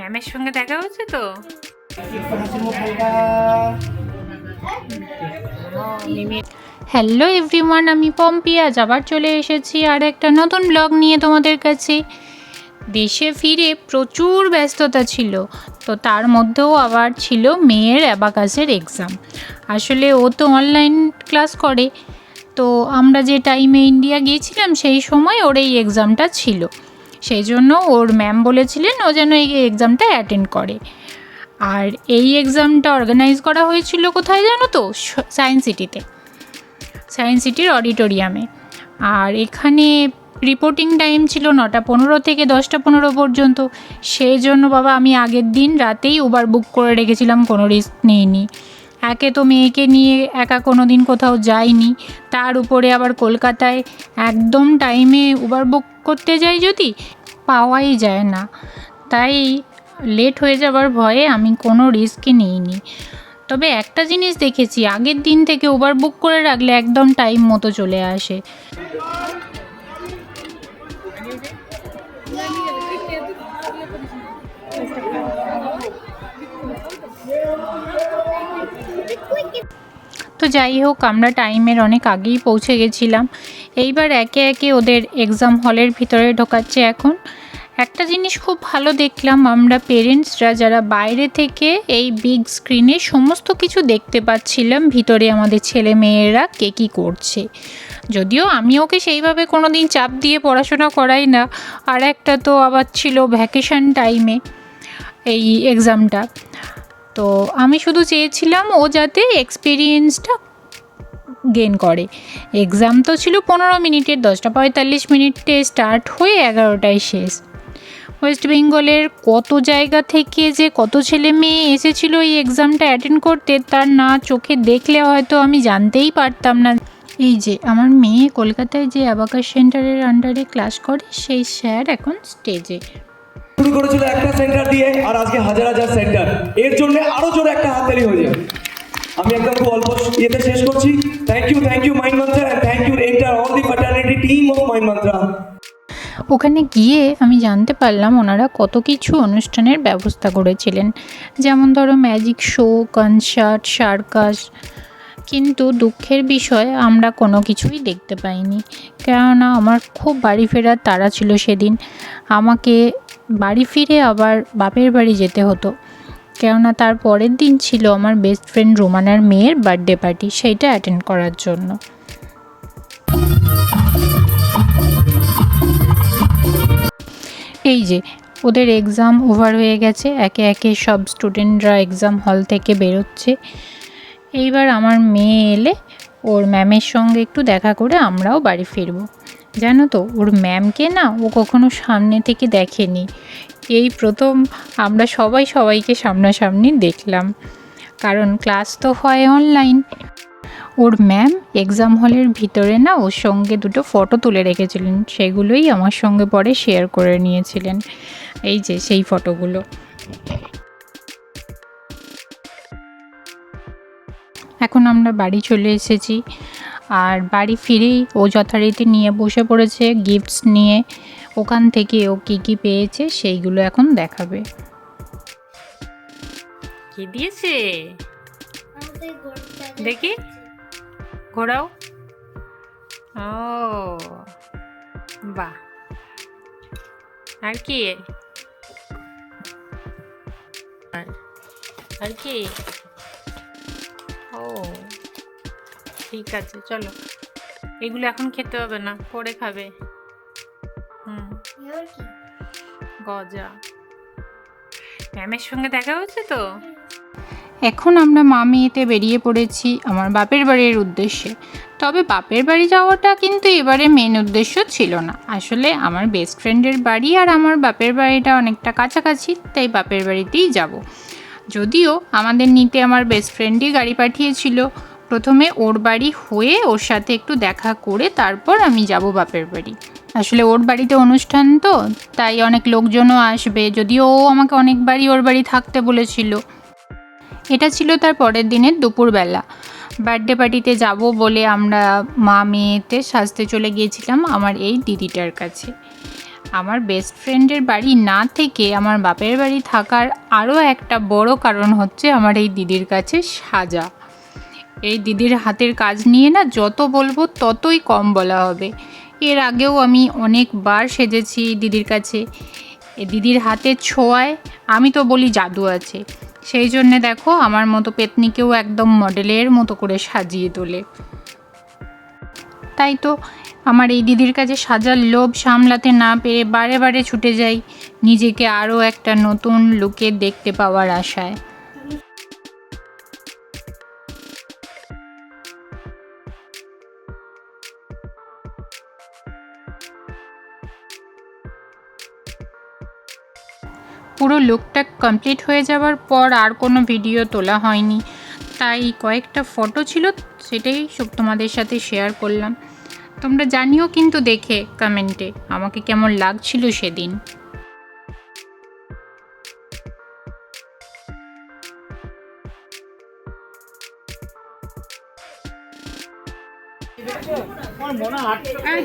ম্যামের সঙ্গে দেখা হচ্ছে তো? হ্যালো এভরিওয়ান আমি পম্পি, আজ আবার চলে এসেছি আর একটা নতুন ব্লগ নিয়ে তোমাদের কাছে। দেশে ফিরে প্রচুর ব্যস্ততা ছিল, তো তার মধ্যেও আবার ছিল মেয়ের অ্যাবাকাসের এক্সাম আসলে ও তো অনলাইন ক্লাস করে, তো আমরা যে টাইমে ইন্ডিয়া গিয়েছিলাম সেই সময় ওর এই এক্সামটা ছিল। সেই জন্য ওর ম্যাম বলেছিলেন ও যেন এই এক্সামটা অ্যাটেন্ড করে। আর এই এক্সামটা অর্গানাইজ করা হয়েছিল কোথায় জানো তো? সায়েন্স সিটিতে সায়েন্স সিটির অডিটোরিয়ামে আর এখানে রিপোর্টিং টাইম ছিল নটা পনেরো থেকে দশটা পনেরো পর্যন্ত। সেই জন্য বাবা আমি আগের দিন রাতেই উবার বুক করে রেখেছিলাম, কোনো রিস্ক নিইনি। একে তো মেয়েকে নিয়ে একা কোনো দিন কোথাও যাইনি। তার উপরে আবার কলকাতায় একদম টাইমে উবার বুক করতে যাই যদি, পাওয়াই যায় না। তাই লেট হয়ে যাবার ভয়ে আমি কোনো রিস্কই নিইনি। তবে একটা জিনিস দেখেছি, আগের দিন থেকে উবার বুক করে রাখলে একদম টাইম মতো চলে আসে। তো যাই হোক, আমরা টাইমের অনেক আগেই পৌঁছে গেছিলাম। এইবার একে একে ওদের এক্সাম হলের ভিতরে ঢোকাচ্ছে এখন। একটা জিনিস খুব ভালো দেখলাম, আমরা পেরেন্টসরা যারা বাইরে থেকে এই বিগ স্ক্রিনে সমস্ত কিছু দেখতে পাচ্ছিলাম, ভিতরে আমাদের ছেলে মেয়েরা কে কী করছে। যদিও আমি ওকে সেইভাবে কোনো দিন চাপ দিয়ে পড়াশোনা করাই না, আর একটা তো আবার ছিল ভ্যাকেশন টাইমে এই এক্সামটা তো আমি শুধু চেয়েছিলাম ও যাতে এক্সপিরিয়েন্সটা গেন করে। এক্সাম তো ছিল পনেরো মিনিটের, দশটা পঁয়তাল্লিশ মিনিটে স্টার্ট হয়ে এগারোটায় শেষ। ওয়েস্ট বেঙ্গলের কত জায়গা থেকে যে কত ছেলে মেয়ে এসেছিল এই এক্সামটা অ্যাটেন্ড করতে, তার না চোখে দেখলে হয়তো আমি জানতেই পারতাম না। এই যে, আমার মেয়ে কলকাতায় যে অ্যাবাকাস সেন্টারের আন্ডারে ক্লাস করে, সেই স্যার এখন স্টেজে শুরু করেছিল একটা সেন্টার দিয়ে আর আজকে হাজার হাজার সেন্টার এর জন্য আরও জোরে একটা হাততালি হয়ে যাবে। আমি একদম খুব অল্প ইয়েতে শেষ করছি। Thank you thank you Mind Mantra and thank you entire all the fraternity team of Mind Mantra ওখানে গিয়ে আমি জানতে পারলাম ওনারা কত কিছু অনুষ্ঠানের ব্যবস্থা করেছিলেন। যেমন ধরো ম্যাজিক শো কনসার্ট সার্কাস কিন্তু দুঃখের বিষয়, আমরা কোনো কিছুই দেখতে পাইনি। কেননা আমার খুব বাড়ি ফেরার তাড়া ছিল সেদিন। আমাকে বাড়ি ফিরে আবার বাপের বাড়ি যেতে হতো। কেননা তার পরের দিন ছিল আমার বেস্ট ফ্রেন্ড রোমানার মেয়ের বার্থডে পার্টি সেইটা অ্যাটেন্ড করার জন্য। এই যে, ওদের এক্সাম ওভার হয়ে গেছে, একে একে সব স্টুডেন্টরা এক্সাম হল থেকে বেরোচ্ছে। এইবার আমার মেয়ে এলে, ওর ম্যামের সঙ্গে একটু দেখা করে আমরাও বাড়ি ফিরবো। জানো তো, ওর ম্যামকে না ও কখনো সামনে থেকে দেখেনি। এই প্রথম আমরা সবাই সবাইকে সামনাসামনি দেখলাম। কারণ ক্লাস তো হয় অনলাইন ওর ম্যাম এক্সাম হলের ভিতরে না ওর সঙ্গে দুটো ফটো তুলে রেখেছিলেন। সেগুলোই আমার সঙ্গে পরে শেয়ার করে নিয়েছিলেন। এই যে সেই ফটোগুলো এখন আমরা বাড়ি চলে এসেছি। আর বাড়ি ফিরেই ও যথারীতি নিয়ে বসে পড়েছে গিফটস নিয়ে। ওখান থেকে ও কী কী পেয়েছে সেইগুলো এখন দেখাবে। কি দিয়েছে? দেখি। ঘোরাও ও বাহ। আর কি? আর- আর কি? ঠিক আছে চলো। এগুলো এখন খেতে হবে না পরে খাবে। হুম। গজা। ম্যামের সঙ্গে দেখা হচ্ছে তো? এখন আমরা মা মেয়েতে বেরিয়ে পড়েছি আমার বাপের বাড়ির উদ্দেশ্যে। তবে বাপের বাড়ি যাওয়াটা কিন্তু এবারে মেন উদ্দেশ্য ছিল না। আসলে আমার বেস্ট ফ্রেন্ডের বাড়ি আর আমার বাপের বাড়িটা অনেকটা কাছাকাছি তাই বাপের বাড়িতেই যাব। যদিও আমাদের নিতে আমার বেস্ট ফ্রেন্ডই গাড়ি পাঠিয়েছিল। প্রথমে ওর বাড়ি হয়ে ওর সাথে একটু দেখা করে তারপর আমি যাব বাপের বাড়ি। আসলে ওর বাড়িতে অনুষ্ঠান তো, তাই অনেক লোকজনও আসবে, যদিও ও আমাকে অনেকবারই ওর বাড়ি থাকতে বলেছিল। এটা ছিল তার পরের দিনের দুপুরবেলা। বার্থডে পার্টিতে যাব বলে আমরা মা মেয়েতে সাজতে চলে গিয়েছিলাম আমার এই দিদিটার কাছে। আমার বেস্ট ফ্রেন্ডের বাড়ি না থেকে আমার বাপের বাড়ি থাকার আরও একটা বড় কারণ হচ্ছে আমার এই দিদির কাছে সাজা। এই দিদির হাতের কাজ নিয়ে না যত বলব ততই কম বলা হবে। এর আগেও আমি অনেকবার সেজেছি দিদির কাছে। দিদির হাতের ছোঁয়ায়, আমি তো বলি জাদু আছে। সেই জন্যে দেখো আমার মতো পেতনিকেও একদম মডেলের মতো করে সাজিয়ে তোলে। তাই তো আমার এই দিদির কাছে সাজার লোভ সামলাতে না পেরে বারে বারে ছুটে যাই। নিজেকে আরও একটা নতুন লুকে দেখতে পাওয়ার আশায়। পুরো লুকটা কমপ্লিট হয়ে যাওয়ার পর আর কোনো ভিডিও তোলা হয়নি। তাই কয়েকটা ফটো ছিল সেটাই সব তোমাদের সাথে শেয়ার করলাম। তোমরা জানিও কিন্তু দেখে কমেন্টে আমাকে কেমন লাগছিল সেদিন। হ্যাঁ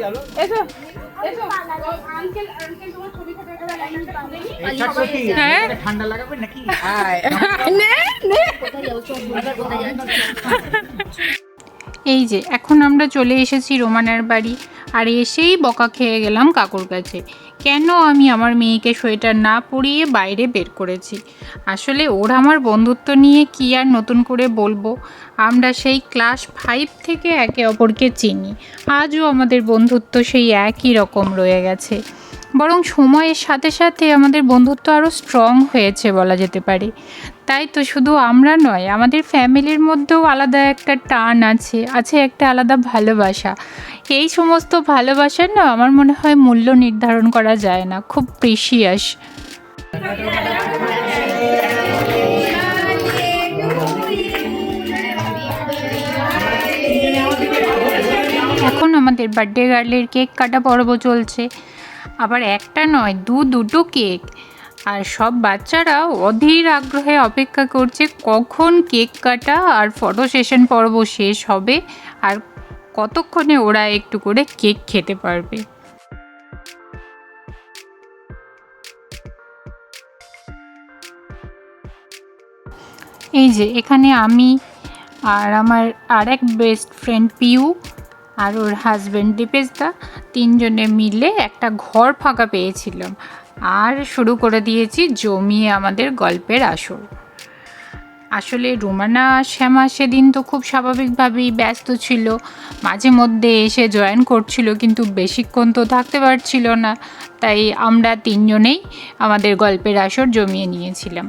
ঠান্ডা লাগাবে নাকি? এই যে এখন আমরা চলে এসেছি রোমানার বাড়ি আর এসেই বকা খেয়ে গেলাম কাকুর কাছে। কেন আমি আমার মেয়েকে সোয়েটার না পরিয়ে বাইরে বের করেছি? আসলে ওর আমার বন্ধুত্ব নিয়ে কি আর নতুন করে বলব? আমরা সেই ক্লাস ফাইভ থেকে একে অপরকে চিনি। আজও আমাদের বন্ধুত্ব সেই একই রকম রয়ে গেছে। বরং সময়ের সাথে সাথে আমাদের বন্ধুত্ব আরও স্ট্রং হয়েছে বলা যেতে পারে। তাই তো শুধু আমরা নয়, আমাদের ফ্যামিলির মধ্যেও আলাদা একটা টান আছে আছে একটা আলাদা ভালোবাসা। এই সমস্ত ভালোবাসার না আমার মনে হয় মূল্য নির্ধারণ করা যায় না, খুব প্রিসিয়াস এখন আমাদের বার্থডে গার্লের কেক কাটা পর্ব চলছে। আবার একটা নয়, দু দুটো কেক। আর সব বাচ্চারা অধীর আগ্রহে অপেক্ষা করছে কখন কেক কাটা আর ফটো সেশন পর্ব শেষ হবে আর কতক্ষণে ওরা একটু করে কেক খেতে পারবে। এই যে, এখানে আমি আর আমার আর এক বেস্ট ফ্রেন্ড পিউ আর ওর হাজব্যান্ড দীপেশদা। তিনজনে মিলে একটা ঘর ফাঁকা পেয়েছিলাম। আর শুরু করে দিয়েছি জমিয়ে আমাদের গল্পের আসর। আসলে রুমানা, শ্যামা সেদিন তো খুব স্বাভাবিকভাবেই ব্যস্ত ছিল। মাঝে মধ্যে এসে জয়েন করছিল, কিন্তু বেশিক্ষণ তো থাকতে পারছিল না। তাই আমরা তিনজনেই আমাদের গল্পের আসর জমিয়ে নিয়েছিলাম।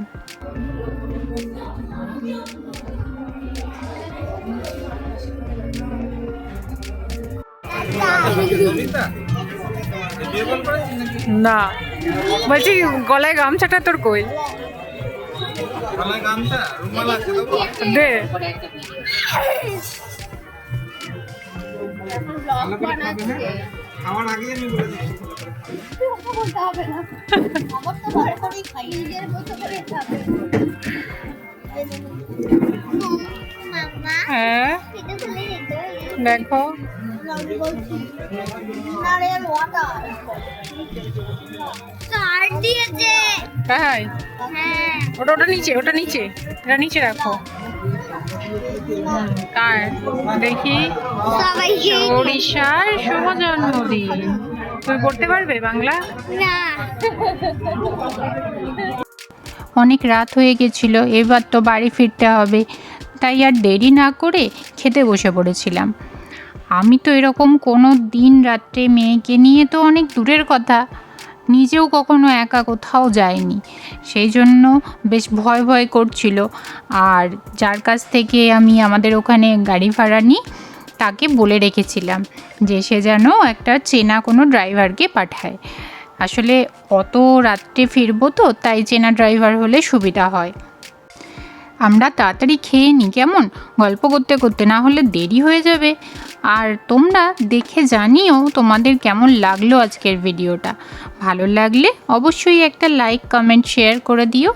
না। বলছি গলায় গামছাটা তোর কই? দে। হ্যাঁ। খাওয়ার আমি বলে বলতে হবে না আমার তো ভালো করেই খাই নিজের মতো করে খাবে মাম্মা হ্যাঁ হ্যাঁ। ওটা নিচে ওটা নিচে। এটা নিচে রাখো। তাই দেখি। ওড়িশার শুভ জন্মদিন তুমি পড়তে পারবে বাংলা? অনেক রাত হয়ে গেছিল, এবার তো বাড়ি ফিরতে হবে। তাই আর দেরি না করে খেতে বসে পড়েছিলাম। আমি তো এরকম কোনো দিন রাত্রে মেয়েকে নিয়ে তো অনেক দূরের কথা। নিজেও কখনো একা কোথাও যায়নি সেই জন্য বেশ ভয় ভয় করছিল। আর যার কাছ থেকে আমি আমাদের ওখানে গাড়ি ভাড়া নিই, তাকে বলে রেখেছিলাম যে সে যেন একটা চেনা কোনো ড্রাইভারকে পাঠায়। আসলে অত রাত্রে ফিরবো তো, তাই চেনা ড্রাইভার হলে সুবিধা হয়। আমরা তাড়াতাড়ি খেয়ে নিই, কেমন? গল্প করতে করতে না হলে দেরি হয়ে যাবে। আর তোমরা দেখে জানিও তোমাদের কেমন লাগল আজকের ভিডিওটা। ভালো লাগলে অবশ্যই একটা লাইক কমেন্ট শেয়ার করে দিও।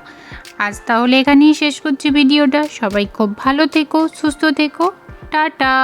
আজ তাহলে এখানেই শেষ করছি ভিডিওটা। সবাই খুব ভালো থেকো, সুস্থ থেকো। টাটা!